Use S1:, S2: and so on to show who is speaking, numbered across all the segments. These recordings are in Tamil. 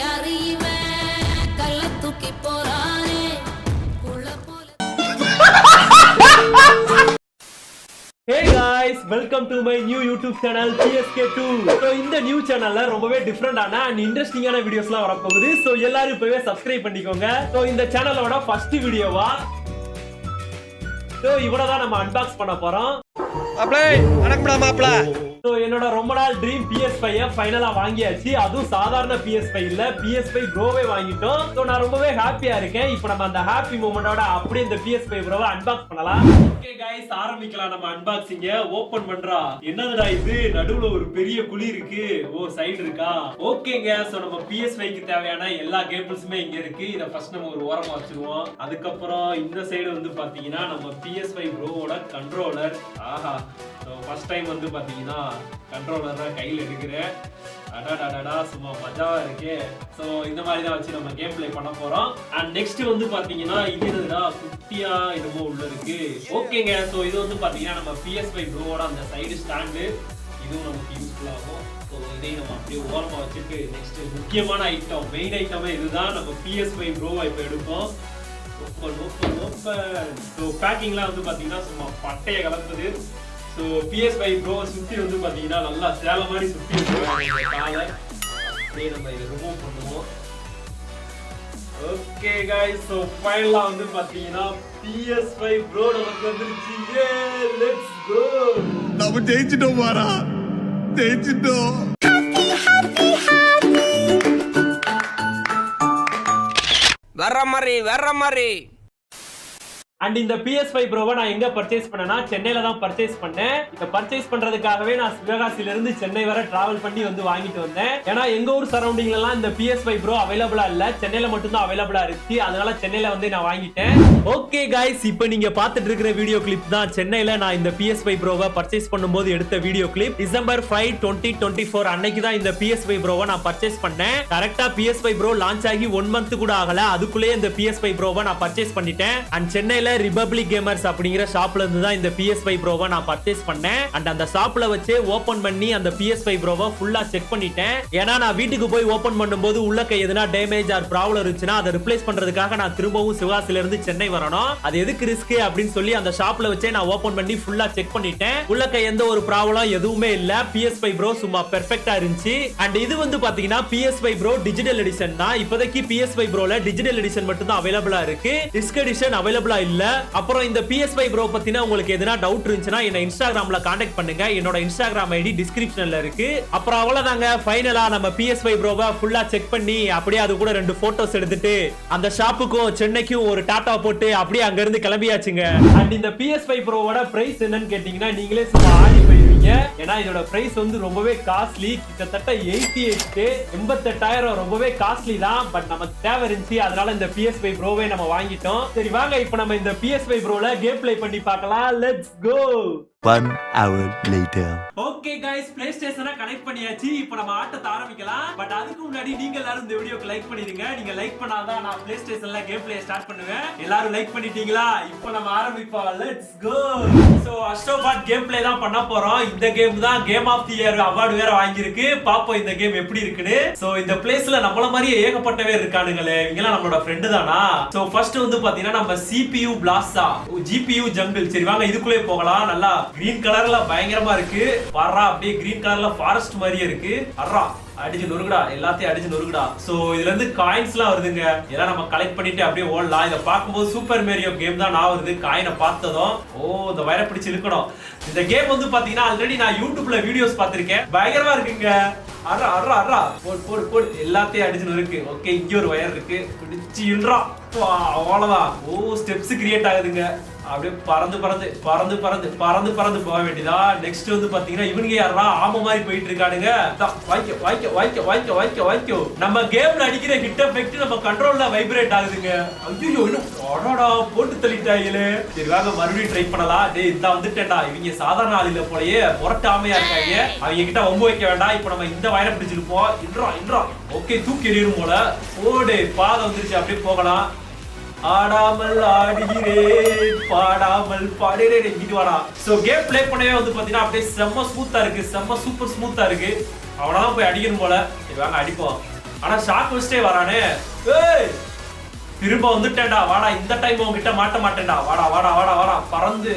S1: யாரு இவன் கல்ல தூக்கி போறானே? புள்ள போல
S2: hey guys welcome to my new YouTube channel PSK2 so இந்த நியூ சேனல்ல ரொம்பவே டிஃப்ரெண்டான அண்ட் இன்ட்ரெஸ்டிங்கான வீடியோஸ்லாம் வரப்போகுது. ஸோ எல்லாரும் இப்பவே சப்ஸ்கிரைப் பண்ணிக்கோங்க. ஸோ இந்த சேனலோட ஃபர்ஸ்ட் வீடியோவா ஸோ இவ்வளோ தான் நம்ம அன்பாக்ஸ் பண்ண போறோம்.
S3: மாப்பிள வணக்கம்டா மாப்பிள.
S2: ஸோ என்னோட ரொம்ப நாள் ட்ரீம் பிஎஸ் ஃபைவ் வாங்கியாச்சு. அதுவும் சாதாரண பிஎஸ் ஃபைவ் இல்ல. பிஎஸ் ஃபைவ் ப்ரோவே வாங்கிட்டோம். ஸோ நான் ரொம்பவே ஹாப்பியாக இருக்கேன். இப்போ நம்ம அந்த ஹாப்பி மூமெண்டோட அப்படியே இந்த பிஎஸ் ஃபைவ் ப்ரோவை அன்பாக்ஸ் பண்ணலாம். ஓகே கைஸ் ஆரம்பிக்கலாம். நம்ம அன்பாக்சிங்க ஓப்பன் பண்ணுறா என்னதுடா இது? நடுவில் ஒரு பெரிய குழி இருக்கு. ஓ சைடு இருக்கா? ஓகேங்க ஸோ நம்ம பிஎஸ் ஃபைவ்க்கு தேவையான எல்லா கேபிள்ஸுமே இங்கே இருக்கு. இதை ஃபர்ஸ்ட் நம்ம ஒரு ஓரமாக வச்சிருவோம். அதுக்கப்புறம் இந்த சைடு வந்து பார்த்தீங்கன்னா நம்ம பிஎஸ் ஃபைவ் ப்ரோவோட கண்ட்ரோலர் ஆஹா. ஸோ ஃபர்ஸ்ட் டைம் வந்து பார்த்தீங்கன்னா கண்ட்ரோலரை கையில் எடுக்கிறேன் அடாடாடா சும்மா மஜாவாக இருக்கே. ஸோ இந்த மாதிரி தான் வச்சு நம்ம கேம் பிளே பண்ண போறோம். அண்ட் நெக்ஸ்ட் வந்து பார்த்தீங்கன்னா இது என்னதுடா குட்டியா என்னமோ உள்ள இருக்கு. ஓகேங்க ஸோ இது வந்து பார்த்தீங்கன்னா நம்ம பிஎஸ் ப்ரோவோட அந்த சைடு ஸ்டாண்டு இதுவும் நமக்கு யூஸ்ஃபுல் ஆகும். ஸோ இதையும் நம்ம அப்படியே ஓரமாக வச்சுட்டு நெக்ஸ்ட் முக்கியமான ஐட்டம் மெயின் ஐட்டமே இதுதான் நம்ம பிஎஸ் ப்ரோவை இப்போ எடுப்போம். ரொம்ப ரொம்ப ரொம்ப ஸோ பேக்கிங்லாம் வந்து பார்த்தீங்கன்னா சும்மா பட்டையை கலப்புது so P S five pro சுற்றி வந்து பார்த்தீங்கன்னா நல்லா சேலை மாதிரி சுற்றி காலை. அப்படியே நம்ம இதை ரிமூவ் பண்ணுவோம். Okay guys. ஸோ ஃபைனலாக வந்து பார்த்தீங்கன்னா பிஎஸ் ஃபைவ் ப்ரோ நமக்கு வந்துருச்சு. ஏ லெட்ஸ் கோ
S4: நம்ம ஜெயிச்சிட்டோம் மாறா. ஜெயிச்சிட்டோம்.
S3: வர்ற மாதிரி வர்ற மாதிரி.
S2: அண்ட் இந்த பிஎஸ் ஃபைவ் ப்ரோவை நான் எங்க பர்ச்சேஸ் பண்ணேன்னா சென்னையில தான் பர்ச்சேஸ் பண்ணேன். இதை பர்ச்சேஸ் பண்றதுக்காகவே நான் சிவகாசில இருந்து சென்னை வரை டிராவல் பண்ணி வந்து வாங்கிட்டு வந்தேன். ஏன்னா எங்க ஊர் சரௌண்டிங்ல எல்லாம் இந்த பிஎஸ் ஃபைவ் ப்ரோ அவைலபிளா இல்ல. சென்னையில மட்டும் தான் அவைலபிளா இருக்கு. அதனால சென்னையில வந்து நான் வாங்கிட்டேன். ஓகே காய்ஸ் இப்போ நீங்க பார்த்துட்டு இருக்கிற வீடியோ கிளிப் தான். சென்னையில நான் இந்த பிஎஸ் ஃபைவ் ப்ரோவை பர்ச்சேஸ் பண்ணும்போது எடுத்த video clip December five twenty twenty four அன்னைக்கு தான் இந்த பிஎஸ் ஃபைவ் ப்ரோவை நான் பர்ச்சேஸ் பண்ணேன். கரெக்டா P S five pro launch ஆகி ஒன் மந்த் கூட ஆகல. அதுக்குள்ளேயே இந்த பிஎஸ் ஃபைவ் ப்ரோவை நான் பர்ச்சேஸ் பண்ணிட்டேன். அண்ட் சென்னையில ரிபப்ளிக் கேமர்ஸ் அப்படிங்கிற ஷாப்ல இருந்து தான் இந்த பிஎஸ் ஃபைவ் ப்ரோவை நான் பர்ச்சேஸ் பண்ணேன். அண்ட் அந்த ஷாப்ல வச்சு ஓபன் பண்ணி அந்த பிஎஸ் ஃபைவ் ப்ரோவை ஃபுல்லா செக் பண்ணிட்டேன். ஏன்னா நான் வீட்டுக்கு போய் ஓபன் பண்ணும்போது உள்ளக்க எதுனா டேமேஜ் ஆர் ப்ராப்ளம் இருந்துச்சுன்னா அதை ரிப்ளேஸ் பண்றதுக்காக நான் திரும்பவும் சிவாசில இருந்து சென்னை வரணும். அது எதுக்கு ரிஸ்க் அப்படின்னு சொல்லி அந்த ஷாப்ல வச்சே நான் ஓபன் பண்ணி ஃபுல்லா செக் பண்ணிட்டேன். உள்ளக்க எந்த ஒரு ப்ராப்ளம் எதுவுமே இல்ல. பிஎஸ் ஃபைவ் ப்ரோ சும்மா பெர்ஃபெக்டா இருந்துச்சு. அண்ட் இது வந்து பாத்தீங்கன்னா P S five pro digital edition தான். இப்போதைக்கு பிஎஸ் ஃபைவ் ப்ரோல டிஜிட்டல் எடிஷன் மட்டும் தான் அவைலபிளா இருக்கு. டிஸ்க் எடிஷன் அவைலபிளா இல்ல. அப்புறம் இந்த பிஎஸ் ஃபைவ் ப்ரோ பத்தின உங்களுக்கு எதுனா டவுட் இருந்துச்சுன்னா என்ன இன்ஸ்டாகிராம்ல காண்டாக்ட் பண்ணுங்க. என்னோட இன்ஸ்டாகிராம் ஐடி டிஸ்கிரிப்ஷன்ல இருக்கு. அப்புறம் அவ்வளவுதாங்க. ஃபைனலா நம்ம பிஎஸ் ஃபைவ் ப்ரோவை ஃபுல்லா செக் பண்ணி அப்படியே அது கூட ரெண்டு போட்டோஸ் எடுத்துட்டு அந்த ஷாப்புக்கும் சென்னைக்கும் ஒரு டாட்டா போட்டு அப்படியே அங்க இருந்து கிளம்பியாச்சுங்க. அண்ட் இந்த பிஎஸ் ஃபைவ் ப்ரோவோட பிரைஸ் என்னன்னு கேட்டீங்கன்னா நீங்களே சும்மா ஆடி ஏன்னா இதோட பிரைஸ் வந்து ரொம்பவே காஸ்ட்லி கிட்டத்தட்ட எயிட்டி எயிட்டு எண்பத்தெட்டாயிரம் ரொம்பவே காஸ்ட்லி தான். பட் நம்ம தேவை இருந்துச்சு. அதனால இந்த பிஎஸ் பை ப்ரோவே நம்ம வாங்கிட்டோம். சரி வாங்க இப்போ நம்ம இந்த பிஎஸ் பை ப்ரோல கேம் பிளே பண்ணி பார்க்கலாம். Let's go
S5: one hour later
S2: okay guys play ஸ்டேஷனை கனெக்ட் பண்ணியாச்சு. இப்போ நம்ம ஆட்டத்தை ஆரம்பிக்கலாம். பட் அதுக்கு முன்னாடி நீங்க எல்லாரும் இந்த வீடியோக்கு லைக் பண்ணிடுங்க. நீங்க லைக் பண்ணாதான் நான் பிளே ஸ்டேஷன்ல கேம் பிளே ஸ்டார்ட் பண்ணுவேன். எல்லாரும் லைக் பண்ணிட்டீங்களா? இப்போ நம்ம ஆரம்பிப்போம். Let's go first of all game play தான் பண்ண போறோம். இந்த கேம் தான் game of the year award வேற வாங்கியிருக்கு. பாப்போம் இந்த கேம் எப்படி இருக்குன்னு. சோ இந்த பிளேஸ்ல நம்மள மாதிரியே ஏகப்பட்டவே இருக்கானுங்களே. இவங்கலாம் நம்மளோட ஃப்ரெண்டு தானா? சோ ஃபர்ஸ்ட் வந்து பாத்தீங்கன்னா நம்ம சிபியு பிளாஸ்டா ஜிபியு ஜங்கிள் சரி வாங்க இதுக்குள்ளே போகலாம். நல்லா கிரீன் கலர்ல பயங்கரமா இருக்கு. வர்றா அப்படியே கிரீன் கலர்ல ஃபாரஸ்ட் மாதிரியே இருக்கு. வர்றா. அடிச்சு நொறுக்குடா எல்லாத்தையும் அடிச்சு நொறுக்குடா. சோ இதுல இருந்து காயின்ஸ் எல்லாம் வருதுங்க. இதெல்லாம் நம்ம கலெக்ட் பண்ணிட்டு அப்படியே ஓடலாம். இதை பார்க்கும்போது சூப்பர் மேரியோ கேம் தான் நான் வருது. காயினை பார்த்ததும் ஓ இந்த வயரை பிடிச்சு இருக்கணும் இந்த கேம் வந்து பாத்தீங்கன்னா ஆல்ரெடி நான் யூடியூப்ல வீடியோஸ் பார்த்திருக்கேன். பயங்கரமா இருக்குங்க. அட்ரா அட்ரா அட்ரா போடு போடு போடு. எல்லாத்தையும் அடிச்சு நொறுக்கு. ஓகே இங்க ஒரு வயர் இருக்கு. பிடிச்சு இன்றா அவ்வளவுதான். ஓ ஸ்டெப்ஸ் கிரியேட் ஆகுதுங்க. அப்படியே பறந்து பறந்து பறந்து பறந்து பறந்து பறந்து போக வேண்டியதா? நெக்ஸ்ட் வந்து பாத்தீங்கன்னா இவனுங்க யாரா ஆம மாதிரி போயிட்டு இருக்கானுங்க. வாய்க்க வாய்க்க வாய்க்க வாய்க்க வாய்க்க வாய்க்க. நம்ம கேம்ல அடிக்கிற ஹிட் எஃபெக்ட் நம்ம கண்ட்ரோல்ல வைப்ரேட் ஆகுதுங்க. ஐயோ இன்னும் அடடா போட்டு தள்ளிட்டாங்களே சரி வாங்க மறுபடியும் ட்ரை பண்ணலாம். டேய் இந்த வந்துட்டேன்டா. இவங்க சாதாரண ஆள் இல்ல போலயே முரட்டாமையா இருக்காங்க. அவங்க கிட்ட ஒம்பு வைக்க வேண்டாம். இப்போ நம்ம இந்த வயரை பிடிச்சிருப்போம். இன்றா இன்றா. ஓகே தூக்கி எறியும் போல ஓடு பாதை வந்துருச்சு. அப்படியே போகலாம். ஆடாமல் ஆடுகிறேன். பாடாமல் பாடுகிறேன் இங்கிட்டு வாடா சோ கேம் ப்ளே பண்ணவே வந்து பாத்தீங்கன்னா அப்படியே செம்ம ஸ்மூத்தா இருக்கு. செம்ம சூப்பர் ஸ்மூத்தா இருக்கு. அவனதான் போய் அடிக்கணும் போல. சரி வாங்க அடிப்போம். ஆனா ஷாக் வச்சுட்டே வரானே. ஏய்! திரும்ப வந்துட்டேன்டா. வாடா இந்த டைம் உங்ககிட்ட மாட்ட மாட்டேன்டா. வாடா வாடா வாடா வாடா. பறந்து.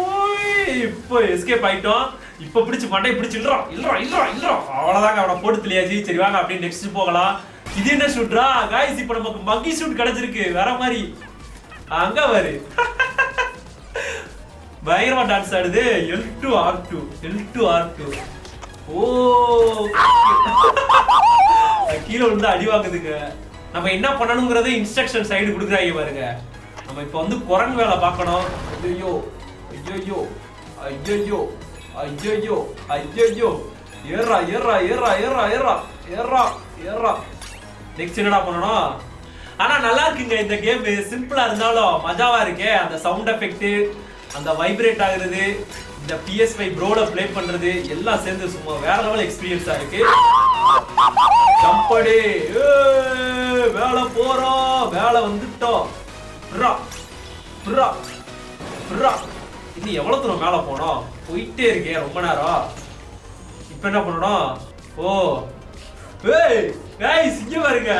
S2: ஓய் இப்போ எஸ்கேப் ஆயிட்டோம். இப்போ பிடிச்சு மண்டை பிடிச்சு இல்லறோம் இல்லறோம் இல்லறோம் இல்லறோம் அவ்வளவுதாங்க அவனை போட்டு தெரியாச்சு சரி வாங்க அப்படியே நெக்ஸ்ட் போகலாம். இது என்ன ஷூட்ரா காய்ஸ் இப்போ நமக்கு மக்கி ஷூட் கிடைச்சிருக்கு. வேற மாதிரி. அங்க வரு பயங்கரமா டான்ஸ் ஆடுது. L two R two L two R two ஓ கீழே விழுந்து அடி வாங்குதுங்க. நம்ம என்ன பண்ணணுங்கிறத இன்ஸ்ட்ரக்ஷன் சைடு கொடுக்குறாங்க பாருங்க. நம்ம இப்போ வந்து குரங்கு வேலை பார்க்கணும். ஐயோ ஐயோ ஐயோ ஐயோ ஐயோ ஏறா ஏறா ஏறா ஏறா ஏறா ஏறா ஏறா நெக்ஸ்ட் என்னடா பண்ணணும்? ஆனால் நல்லா இருக்குங்க. இந்த கேம் சிம்பிளாக இருந்தாலும் மஜாவாக இருக்கே. அந்த சவுண்ட் எஃபெக்ட் அந்த வைப்ரேட் ஆகுறது இந்த PS5 ப்ரோட ப்ளே பண்ணுறது எல்லாம் சேர்ந்து சும்மா வேற லெவல் எக்ஸ்பீரியன்ஸாக இருக்கு. கம்படி வேலை போறோம். வேலை வந்துட்டோம். இன்னும் எவ்வளோ தூரம் மேலே போனோம்? போயிட்டே இருக்கேன் ரொம்ப நேரம். இப்போ என்ன பண்ணணும்? ஓ. ஏய் கைஸ் இங்க பாருங்க.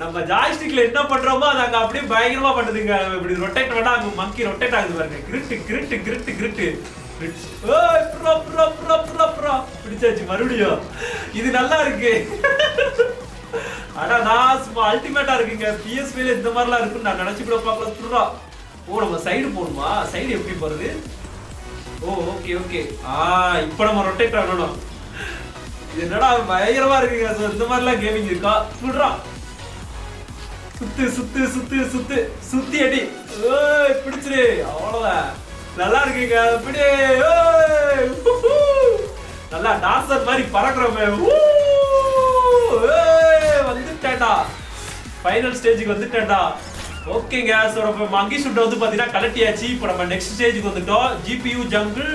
S2: நம்ம ஜாய்ஸ்டிக்ல என்ன பண்றோமோ அது அங்க அப்படியே பயங்கரமா பண்ணுதுங்க இப்படி ரொட்டேட் பண்ணா அங்க மங்கி ரொட்டேட் ஆகுது பாருங்க. கிரிட்டு கிரிட்டு கிரிட்டு கிரிட்டு. ஏய் bro bro bro bro bro பிடிச்சாச்சு மறுபடியும். இது நல்லா இருக்கு. ஆனா நான் சும்மா அல்டிமேட்டா இருக்குங்க. பிஎஸ்பில இந்த மாதிரிலாம் இருக்குன்னு நான் நினைச்சு கூட பார்க்கல. ப்ரோ ஓ நம்ம சைடு போகணுமா? சைடு எப்படி போறது? ஓ ஓகே ஓகே ஆ இப்போ நம்ம ரொட்டேட் ஆகணும். இது என்னடா பயங்கரமா இருக்குங்க சார்? இந்த மாதிரிலாம் கேமிங் இருக்கா? சுடுறா சுத்து சுத்து சுத்து சுத்து. சுத்தி அடி. ஏய் பிடிச்சிரு. அவ்வளவுதான். நல்லா இருக்குங்க. அப்படி நல்லா டான்சர் மாதிரி பறக்குறோமே ஊ. வந்துட்டேன்டா. ஃபைனல் ஸ்டேஜுக்கு வந்துட்டேன்டா. ஓகேங்க. ஸோ நம்ம மங்கி சுட்டை வந்து பார்த்தீங்கன்னா கலட்டியாச்சு. இப்போ நம்ம நெக்ஸ்ட் ஸ்டேஜுக்கு வந்துட்டோம். ஜிபியூ ஜங்கிள்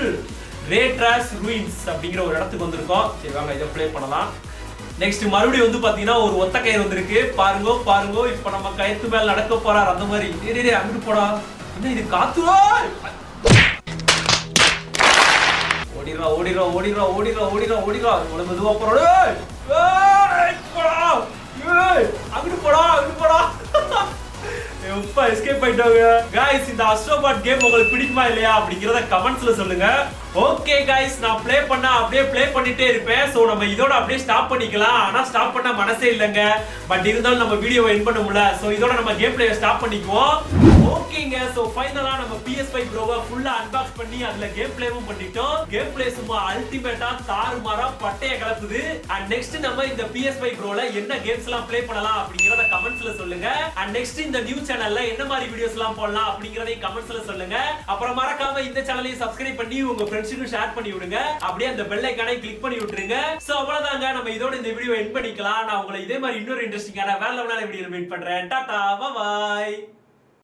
S2: கிரேட்ராஸ் ரூயின்ஸ் அப்படிங்கிற ஒரு இடத்துக்கு வந்திருக்கோம். சரி வாங்க இதை ப்ளே பண்ணலாம். நெக்ஸ்ட் மறுபடியும் வந்து பார்த்தீங்கன்னா ஒரு ஒத்த கயிறு வந்திருக்கு. பாருங்கோ பாருங்கோ இப்போ நம்ம கயத்து மேலே நடக்க போறார் அந்த மாதிரி. நேரே அங்கிட்டு போடா. என்ன இது காத்துவா? ஓடிடுறா ஓடிடுறா ஓடிடுறா ஓடிடுறா ஓடிடுறா ஓடிடுறா. இவ்வளவு மெதுவா போறோம் அங்கிட்டு போடா அங்கிட்டு போடா. எஸ்கேப் பண்ணிட்டாங்க காய்ஸ் இந்த அஸ்ட்ரோபாட் கேம் உங்களுக்கு பிடிக்குமா இல்லையா அப்படிங்கிறத கமெண்ட்ஸ்ல சொல்லுங்க. ஓகே கைஸ் நான் ப்ளே பண்ணா அப்படியே ப்ளே பண்ணிட்டே இருப்பேன். ஸோ நம்ம இதோட அப்படியே ஸ்டாப் பண்ணிக்கலாம். ஆனால் ஸ்டாப் பண்ண மனசே இல்லைங்க. பட் இருந்தாலும் நம்ம வீடியோவை என் பண்ண முடியல ஸோ இதோட நம்ம கேம் பிளேயை ஸ்டாப் பண்ணிக்குவோம். ஓகேங்க ஸோ ஃபைனலாக நம்ம பிஎஸ் ஃபைவ் ப்ரோவை ஃபுல்லாக அன்பாக்ஸ் பண்ணி அதில் கேம் பிளேவும் பண்ணிட்டோம். கேம் பிளே சும்மா அல்டிமேட்டாக தாறுமாறாக பட்டையை கலப்புது அண்ட் நெக்ஸ்ட் நம்ம இந்த பிஎஸ் ஃபைவ் ப்ரோவில் என்ன கேம்ஸ்லாம் ப்ளே பண்ணலாம் அப்படிங்கிறத கமெண்ட்ஸ்ல சொல்லுங்க. அண்ட் நெக்ஸ்ட் இந்த நியூ சேனலில் என்ன மாதிரி வீடியோஸ்லாம் போடலாம் அப்படிங்கிறதையும் கமெண்ட்ஸ்ல சொல்லுங்க. அப்புறம் மறக்காம இந்த சேனலையும் சப்ஸ்கிரைப் பண்ணி உங்க ஃப்ரெண்ட்ஸ் ஃப்ரெண்ட்ஸுக்கும் ஷேர் பண்ணி விடுங்க. அப்படியே அந்த பெல் ஐக்கானை கிளிக் பண்ணி விட்டுருங்க. சோ அவ்வளவுதாங்க. நம்ம இதோட இந்த வீடியோ எண்ட் பண்ணிக்கலாம். நான் உங்களை இதே மாதிரி இன்னொரு இன்ட்ரெஸ்டிங்கான வேற லெவலான வீடியோ மீட் பண்றேன். டாடா பாய்